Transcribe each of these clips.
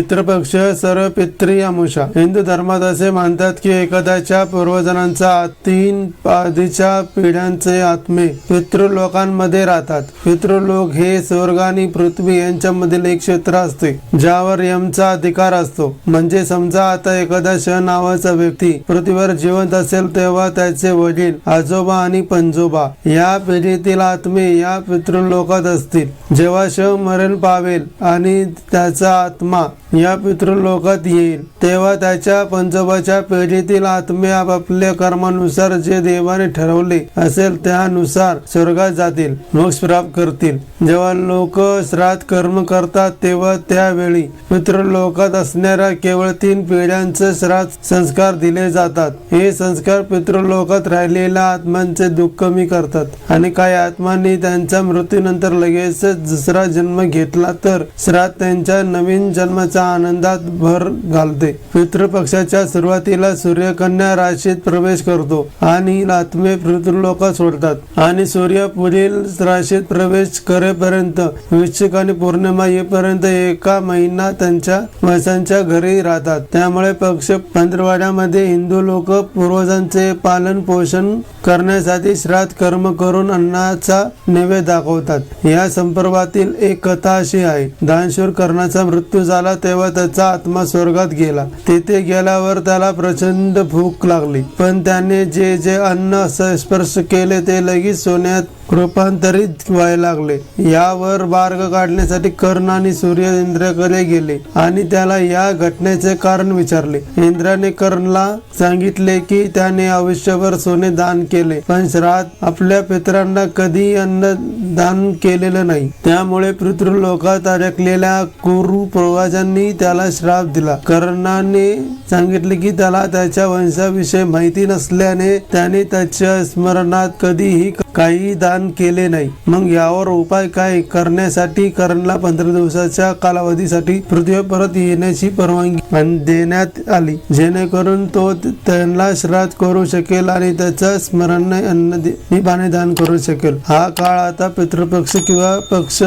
पितृपक्ष सर्व पित्री अमुषा हिंदू धर्मात असे मानतात की एखाद्याच्या पूर्वजनांचा तीन आधीच्या पिढ्यांचे आत्मे पितृलोकांमध्ये राहतात. पितृलोक हे स्वर्ग आणि पृथ्वी यांच्यामधील एक क्षेत्र असते ज्यावर यमचा अधिकार असतो. म्हणजे समजा आता एखादा श नावाचा व्यक्ती पृथ्वीवर जिवंत असेल तेव्हा त्याचे वडील आजोबा आणि पंजोबा या पिढीतील आत्मे या पितृलोकात असतील. जेव्हा श मरण पावेल आणि त्याचा आत्मा या पितृलोकात येईल. तेव्हा त्याच्या पंजोबाच्या पिढीतील आत्मे आपापल्या कर्मानुसार जे देवाने ठरवले असेल त्यानुसार स्वर्गात जातील मोक्ष प्राप्त करतील. जेव्हा लोक श्राद्ध कर्म करतात तेव्हा त्यावेळी पितृलोकात असणाऱ्या केवळ तीन पिढ्यांचे श्राद्ध संस्कार दिले जातात. हे संस्कार पितृलोकात राहिलेल्या आत्मांचे दुःख कमी करतात. आणि काही आत्मांनी त्यांच्या मृत्यूनंतर लगेचच दुसरा जन्म घेतला तर श्राद्ध त्यांच्या नवीन जन्माचा जन्माच्या आनंदात भर घालते. पितृपक्षाच्या सुरुवातीला सूर्यकन्या राशीत प्रवेश करतो आणि लातमे पितृलोक सोडतात आणि सूर्य पुढील राशीत प्रवेश करेपर्यंत वृश्चिक आणि पौर्णिमा येईपर्यंत एका महिना त्यांच्या वसांच्या घरी राहतात. त्यामुळे पक्ष पंधरवाड्यामध्ये हिंदू लोक पूर्वजांचे पालन पोषण करण्यासाठी श्राद्ध कर्म करून अन्नाचा नैवेद्य दाखवतात. या संपर्कातील एक कथा अशी आहे. दानशूर कर्णाचा मृत्यू झाला तेव्हा त्याचा आत्मा स्वर्गात गेला. तेथे गेल्यावर त्याला प्रचंड भूक लागली. पण त्याने जे जे अन्न स्पर्श केले ते लगेच सोन्यात रूपांतरित व्हायला लागले. यावर मार्ग काढण्यासाठी कर्ण आणि सूर्य इंद्राकडे गेले आणि त्याला या घटनेचे कारण विचारले. इंद्राने कर्णला सांगितले की त्याने आयुष्यभर सोने दान केले पण श्राद्ध आपल्या पितरांना कधी अन्न दान केलेलं नाही. त्यामुळे पितृलोकात अडकलेल्या कुरु प्रवाशांनी त्याला श्राप दिला. कर्णाने सांगितले की त्याला त्याच्या वंशाविषयी माहिती नसल्याने त्याने त्याच्या स्मरणात कधीही काही दान केले नाही. मग यावर उपाय काय? करण्यासाठी करणला पंधरा दिवसाच्या कालावधीसाठी पृथ्वीवर परत येण्याची परवानगी देण्यात आली. जेणेकरून तो त्यांना श्राद्ध करू शकेल आणि त्याचा स्मरण अन्न दे- पाणी दान करू शकेल. हा काळ आता पितृपक्ष किंवा पक्ष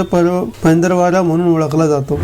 पंधरवाडा म्हणून ओळखला जातो.